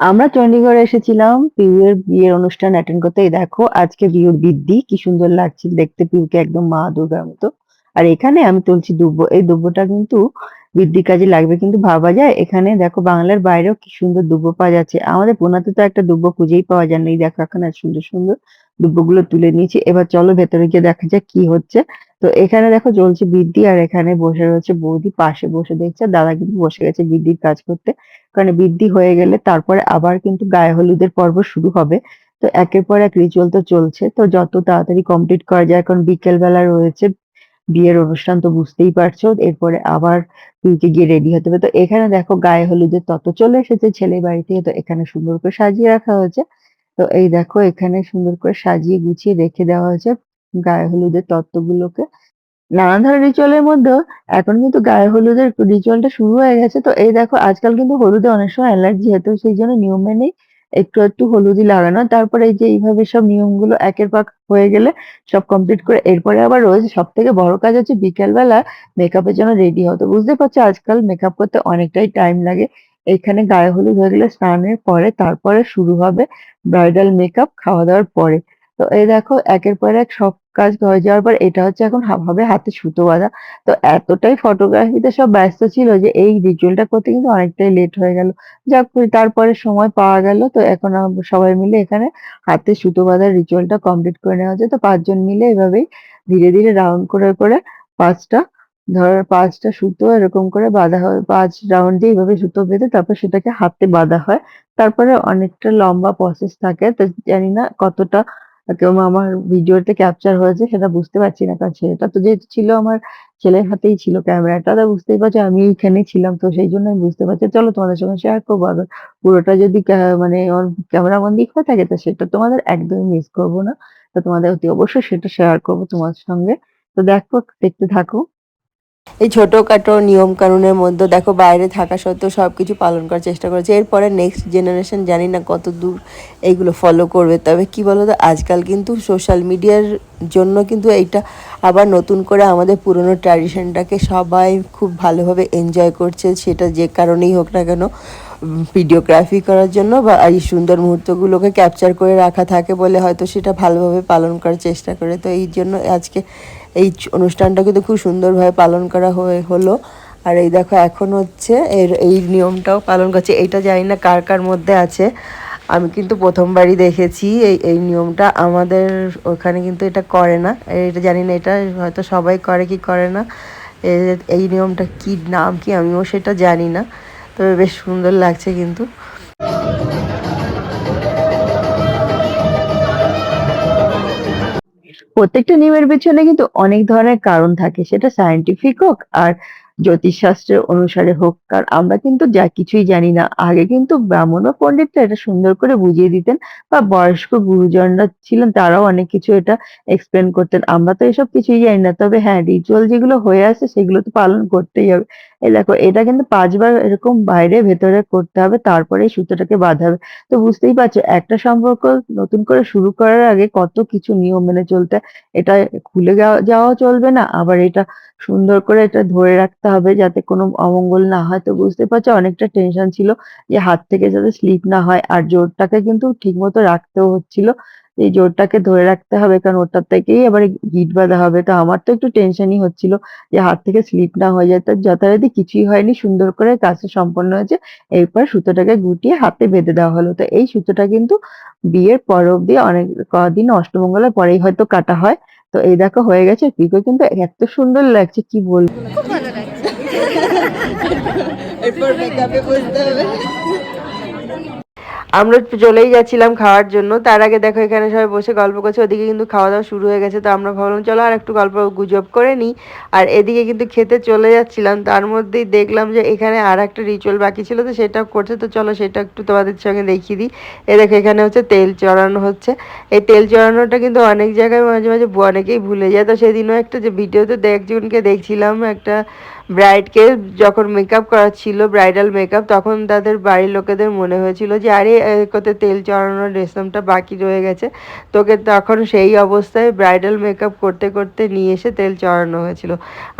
আমরা চণ্ডীগড়ে এসেছিলাম পিউয়ের বিয়ের অনুষ্ঠান অ্যাটেন্ড করতে। এই দেখো আজকে বিউর বৃদ্ধি কি সুন্দর লাগছিল দেখতে পিউকে একদম মা দুর্গার মতো। আর এখানে আমি তুলছি দুব্য এই দুব্যটা কিন্তু বৃদ্ধি কাজে লাগবে কিন্তু ভাবা যায় এখানে দেখো বাংলার বাইরেও কি সুন্দর দুব্য পাওয়া যাচ্ছে। আমাদের পুনাতে তো একটা দুব্য খুঁজেই পাওয়া যায় না। এই দেখো এখানে সুন্দর, সুন্দর দুব্বগুলো তুলে নিয়েছি। এবার চলো ভেতরে গিয়ে দেখা যাক কি হচ্ছে। তো এখানে দেখো জ্বলছে বৃদ্ধি আর এখানে বসে রয়েছে বৌদি পাশে বসে দেখছে। দাদা কিন্তু বসে গেছে বৃদ্ধির কাজ করতে। কারণ বৃদ্ধি হয়ে গেলে তারপরে আবার কিন্তু গায়ে হলুদের পর্ব শুরু হবে। তো একের পর এক রিচুয়াল তো চলছে। তো যত তাড়াতাড়ি কমপ্লিট করা যায়, কারণ বিকেল বেলা রয়েছে বিয়ের অনুষ্ঠান, তো বুঝতেই পারছ। এরপরে আবার পিউকে গিয়ে রেডি হতে হবে। তো এখানে দেখো গায়ে হলুদের তত চলে এসেছে ছেলে বাড়ি থেকে। তো এখানে সুন্দর করে সাজিয়ে রাখা হয়েছে। তো এই দেখো এখানে সুন্দর করে সাজিয়ে গুছিয়ে রেখে দেওয়া হয়েছে গায়ে হলুদের তত্ত্বগুলোকে। নানা ধরনের রিচুয়ালের মধ্যেও এখন কিন্তু গায়ে হলুদের রিচুয়ালটা শুরু হয়ে গেছে। তো এই দেখো আজকাল কিন্তু হলুদে অনেক সময় অ্যালার্জি হয়। সেই জন্য নিয়ম মেনেই একটু, একটু হলুদই লাগানো। তারপরে এই যে এইভাবে সব নিয়মগুলো একের পর হয়ে গেলে সব কমপ্লিট করে এরপরে আবার রোজ সব থেকে বড় কাজ হচ্ছে বিকেলবেলা মেকআপের জন্য রেডি হতো বুঝতে পারছ আজকাল মেকআপ করতে অনেকটাই টাইম লাগে। এইখানে গায়ে হলুদ হয়ে গেলে স্নানের পরে তারপরে শুরু হবে ব্রাইডাল মেকআপ খাওয়া-দাওয়ার পরে। তো এই দেখো একের পর এক সব কাজ হয়ে যাওয়ার পর এটা হচ্ছে এখন হবে হাতে সুতো বাঁধা। তো এতটাই ফটোগ্রাফিতে সব ব্যস্ত ছিল যে এই রিচুয়ালটা করতে কিন্তু অনেকটাই লেট হয়ে গেল। যাক তারপরে সময় পাওয়া গেল। তো এখন সবাই মিলে এখানে হাতে সুতো বাঁধার রিচুয়ালটা কমপ্লিট করে নেওয়া হচ্ছে। তো পাঁচজন মিলে এভাবেই ধীরে, ধীরে রাউন্ড করে, করে ৫ ধর ৫ টা সুতো এরকম করে বাঁধা হয়। পাঁচ রাউন্ড দিয়ে এইভাবে সুতো বেঁধে তারপর সেটাকে হাতে বাঁধা হয়। তারপরে অনেকটা লম্বা প্রসেস থাকে। তো জানি না কতটা কেউ আমার ভিডিওতে ক্যাপচার হয়েছে সেটা বুঝতে পারছি না। কারণ ছেলেটা তো যেহেতু ছিল আমার ছেলের হাতেই ছিল ক্যামেরাটা। তো বুঝতেই পারছ আমি এইখানেই ছিলাম। তো সেই জন্য আমি বুঝতে পারছি। চলো তোমাদের সঙ্গে শেয়ার করব আবার পুরোটা যদি মানে ওর ক্যামেরাবন্দী হয়ে থাকে, তো সেটা তোমাদের একদমই মিস করব না। তো তোমাদের অতি অবশ্যই সেটা শেয়ার করব তোমার সঙ্গে। তো দেখো, দেখতে থাকো। এই ছোটোখাটো নিয়মকানুনের মধ্যে দেখো বাইরে থাকা সত্ত্বেও সব কিছু পালন করার চেষ্টা করেছে। এরপরে নেক্সট জেনারেশন জানি না কত দূর এইগুলো ফলো করবে। তবে কি বলো তো আজকাল কিন্তু সোশ্যাল মিডিয়ার জন্য কিন্তু এইটা আবার নতুন করে আমাদের পুরনো ট্র্যাডিশনটাকে সবাই খুব ভালোভাবে এনজয় করছে। সেটা যে কারণেই হোক না কেন ভিডিওগ্রাফি করার জন্য বা এই সুন্দর মুহূর্তগুলোকে ক্যাপচার করে রাখা থাকে বলে হয়তো সেটা ভালোভাবে পালন করার চেষ্টা করে। তো এই জন্য আজকে এই অনুষ্ঠানটা কিন্তু খুব সুন্দরভাবে পালন করা হয়ে হলো। আর এই দেখো, এখন হচ্ছে এর এই নিয়মটাও পালন করছে। এইটা জানি না কার কার মধ্যে আছে। আমি কিন্তু প্রথমবারই দেখেছি এই এই নিয়মটা। আমাদের ওখানে কিন্তু এটা করে না। এটা জানি না, এটা হয়তো সবাই করে কি করে না। এই নিয়মটা কি, নাম কি, আমিও সেটা জানি না। তবে বেশ সুন্দর লাগছে কিন্তু প্রত্যেকটা নিয়মের পিছনে কিন্তু অনেক ধরনের কারণ থাকে। সেটা সায়েন্টিফিক হোক আর জ্যোতিষশাস্ত্রের অনুসারে হোক। কারণ আমরা কিন্তু যা কিছুই জানি না। আগে কিন্তু ব্রাহ্মণ বা পন্ডিতরা এটা সুন্দর করে বুঝিয়ে দিতেন বা বয়স্ক গুরুজনরা ছিলেন তারাও অনেক কিছু এটা এক্সপ্লেন করতেন। আমরা তো এসব কিছুই জানি না। তবে হ্যাঁ, রিচুয়াল যেগুলো হয়ে আছে সেগুলো তো পালন করতেই হবে। এই দেখো, এটা কিন্তু পাঁচবার এরকম বাইরে ভেতরে করতে হবে তারপরেই সুতোটাকে বাঁধা হবে। তো বুঝতেই পারছ, একটা সম্পর্ক নতুন করে শুরু করার আগে কত কিছু নিয়ম মেনে চলতে। এটা খুলে যাওয়া চলবে না। আবার এটা সুন্দর করে এটা ধরে রাখতে হবে যাতে কোনো অমঙ্গল না হয়। তো বুঝতে পারছ, অনেকটা টেনশন ছিল যে হাত থেকে যাতে স্লিপ না হয়। আর জোরটাকে কিন্তু ঠিক মতো রাখতেও হচ্ছিল। এই জোরটাকে ধরে রাখতে হবে, কারণ ওটার থেকেই এবারে গিট বাঁধা হবে। তো আমার তো একটু টেনশনই হচ্ছিল যে হাত থেকে স্লিপ না হয়ে যায়। তো যথারীতি কিছুই হয়নি। সুন্দর করে কাজটা সম্পন্ন হয়েছে। এরপর সুতোটাকে গুটিয়ে হাতে বেঁধে দেওয়া হলো। তো এই সুতোটা কিন্তু বিয়ের পর অব্দি অনেক কদিন অষ্টমঙ্গলার পরেই হয়তো কাটা হয়। তো এই দেখো হয়ে গেছে। পিকো কিন্তু এত সুন্দর লাগছে, কি বলব। এরপর মেকআপে বসতে হবে আমরা চলেই যাচ্ছিলাম খাওয়ার জন্য। তার আগে দেখো, এখানে সবাই বসে গল্প করছে। ওদিকে কিন্তু খাওয়া দাওয়া শুরু হয়ে গেছে, তো আমরা ভাবলাম, চলো আর একটু গল্প গুজব করে নিই। আর এদিকে কিন্তু খেতে চলে যাচ্ছিলাম। তার মধ্যেই দেখলাম যে, এখানে আর একটা রিচুয়াল বাকি ছিল, তো সেটা করছে। তো চলো, সেটা একটু তোমাদের সঙ্গে দেখিয়ে দিই। এ দেখো, এখানে হচ্ছে তেল চড়ানো হচ্ছে। এই তেল চড়ানোটা কিন্তু অনেক জায়গায় মাঝে মাঝে অনেকেই ভুলে যায়। তো সেদিনও একটা যে ভিডিওতে একজনকে দেখছিলাম, একটা ব্রাইডকে যখন মেকআপ করাচ্ছিল ব্রাইডাল মেকআপ তখন তাদের বাড়ির লোকেদের মনে হয়েছিল যে, আরে কত তেল চড়ানোর রেশমটা বাকি রয়ে গেছে। তোকে তখন সেই অবস্থায় ব্রাইডাল মেকআপ করতে করতে নিয়ে এসে তেল চড়ানো হয়েছিল।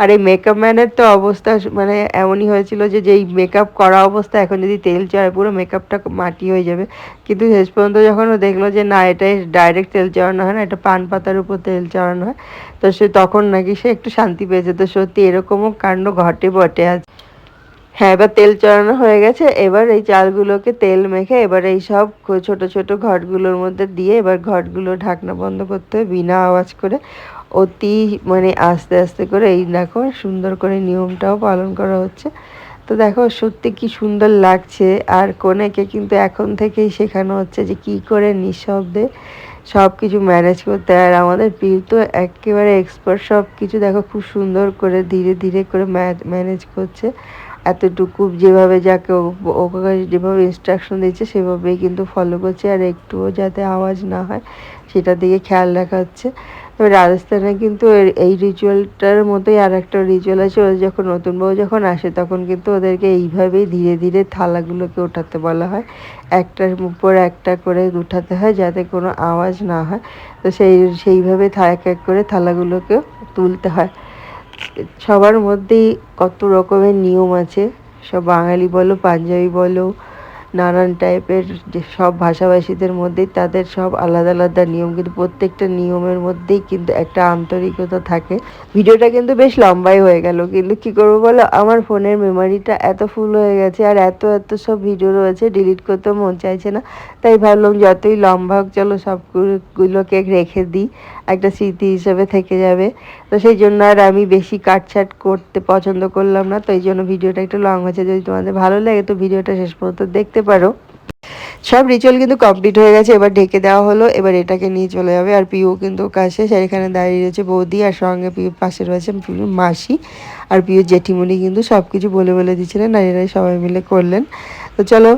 আর এই মেকআপ ম্যানের তো অবস্থা মানে এমনই হয়েছিল যে, যেই মেকআপ করা অবস্থা, এখন যদি তেল চড়ায়, পুরো মেকআপটা মাটি হয়ে যাবে। কিন্তু শেষ পর্যন্ত যখন ও দেখল যে, না, এটাই ডাইরেক্ট তেল চড়ানো হয় না, এটা পান পাতার উপর তেল চড়ানো হয়। তো সে তখন নাকি সে একটু শান্তি পেয়েছে। তো সত্যি এরকমও কাণ্ড ঘটে বটে আজ। হ্যাঁ এবার তেল চড়ানো হয়ে গেছে। এবার এই চালগুলোকে তেল মেখে এবার এই সব ছোট ছোট ঘটগুলোর মধ্যে দিয়ে এবার ঘটগুলো ঢাকনা বন্ধ করতে হবে, বিনা আওয়াজ করে। অতি মানে আস্তে আস্তে করে এই দেখো সুন্দর করে নিয়মটাও পালন করা হচ্ছে। তো দেখো সত্যি কি সুন্দর লাগছে। আর কনেকে কিন্তু এখন থেকেই শেখানো হচ্ছে যে কি করে নিঃশব্দে সব কিছু ম্যানেজ করতে আর আমাদের পিউ তো একেবারে এক্সপার্ট সব কিছু দেখো খুব সুন্দর করে ধীরে ধীরে করে ম্যানেজ করছে। এতটুকু যেভাবে যাকে ওকে যেভাবে ইনস্ট্রাকশন দিচ্ছে, সেভাবেই কিন্তু ফলো করছে। আর একটুও যাতে আওয়াজ না হয়, সেটার দিকে খেয়াল রাখা হচ্ছে। তবে রাজস্থানে কিন্তু এই রিচুয়ালটার মতোই আর একটা রিচুয়াল আছে, ওদের যখন নতুন বউ যখন আসে তখন কিন্তু ওদেরকে এইভাবেই ধীরে ধীরে থালাগুলোকে ওঠাতে বলা হয়। একটার উপর একটা করে উঠাতে হয় যাতে কোনো আওয়াজ না হয়। তো সেই, সেইভাবে এক এক করে থালাগুলোকে তুলতে হয়। সবার মধ্যেই কত রকমের নিয়ম আছে। সব বাঙালি বলো, পাঞ্জাবি বলো নানান টাইপের যে সব ভাষাভাষীদের মধ্যেই তাদের সব আলাদা আলাদা নিয়ম, কিন্তু প্রত্যেকটা নিয়মের মধ্যেই কিন্তু একটা আন্তরিকতা থাকে। ভিডিওটা কিন্তু বেশ লম্বাই হয়ে গেল, কিন্তু কি করব বলো? আমার ফোনের মেমোরিটা এত ফুল হয়ে গেছে আর এত এত সব ভিডিও রয়েছে ডিলিট করতেও মন চাইছে না। তাই ভাবলাম যতই লম্বা হোক, চলো সবগুলোকে রেখে দিই, একটা স্মৃতি হিসেবে থেকে যাবে। তো সেই জন্য আর আমি বেশি কাটছাট করতে পছন্দ করলাম না, তো এই জন্য ভিডিওটা একটু লং হয়েছে। যদি তোমাদের ভালো লাগে, তো ভিডিওটা শেষ পর্যন্ত দেখতে পারো। সব রিচুয়াল কিন্তু কমপ্লিট হয়ে গেছে, এবার ঢেকে দেওয়া হলো, এবার এটাকে নিয়ে চলে যাবে। আর পিউ কিন্তু কাছে সেখানে দাঁড়িয়ে রয়েছে বৌদি, আর সঙ্গে পিউ পাশে রয়েছে পিউ মাসি, আর পিউ জেঠিমুনি কিন্তু সব কিছু বলে বলে দিচ্ছিলেন, আর এরাই সবাই মিলে করলেন। তো চলো,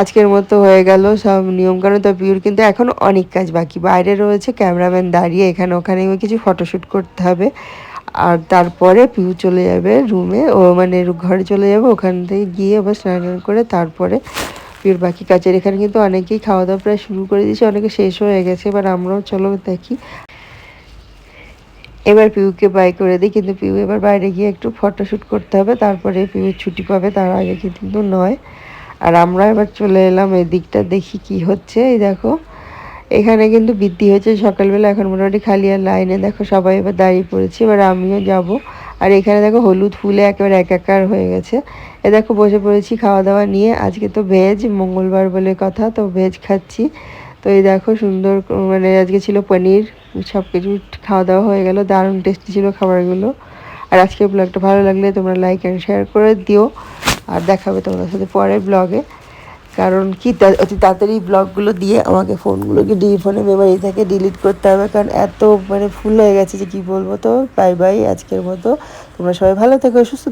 আজকের মতো হয়ে গেল সব নিয়মকানুন। তো পিউর কিন্তু এখন অনেক কাজ বাকি। বাইরে রয়েছে ক্যামেরাম্যান দাঁড়িয়ে, এখানে ওখানে কিছু ফটোশ্যুট করতে হবে। আর তারপরে পিউ চলে যাবে রুমে ও মানে ঘরে চলে যাবে, ওখান থেকে গিয়ে আবার স্নান করে তারপরে পিউর বাকি কাজের এখানে কিন্তু অনেকেই খাওয়া দাওয়া প্রায় শুরু করে দিয়েছে, অনেকে শেষ হয়ে গেছে, এবার আমরাও চলো দেখি। এবার পিউকে বাই করে দিই, কিন্তু পিউ এবার বাইরে গিয়ে একটু ফটোশ্যুট করতে হবে, তারপরে পিউ ছুটি পাবে, তার আগে কিন্তু নয়। আর আমরা এবার চলে এলাম, এই দিকটা দেখি কি হচ্ছে, এই দেখো। এখানে কিন্তু বৃদ্ধি হয়েছে, সকালবেলা এখন মোটামুটি খালি আর লাইনে, দেখো সবাই এবার দাঁড়িয়ে পড়েছি, এবার আমিও যাব। আর এখানে দেখো হলুদ ফুলে একেবারে একাকার হয়ে গেছে। এ দেখো বসে পড়েছি খাওয়া দাওয়া নিয়ে। আজকে তো ভেজ মঙ্গলবার বলে কথা, তো ভেজ খাচ্ছি। তো এই দেখো সুন্দর মানে আজকে ছিল পনির সব কিছু খাওয়া দাওয়া হয়ে গেল, দারুণ টেস্টি ছিল খাবারগুলো। আর আজকের ব্লগটা ভালো লাগলে তোমরা লাইক অ্যান্ড শেয়ার করে দিও। আর দেখাবে তোমাদের সাথে পরের ব্লগে কারণ কি অতি তাড়াতাড়ি ব্লগগুলো দিয়ে আমাকে ফোনগুলোকে ডি ফোনে মেমোরি থেকে ডিলিট করতে হবে, কারণ এত মানে ফুল হয়ে গেছে যে কি বলব তো? বাই বাই আজকের মতো। তোমরা সবাই ভালো থেকো, সুস্থ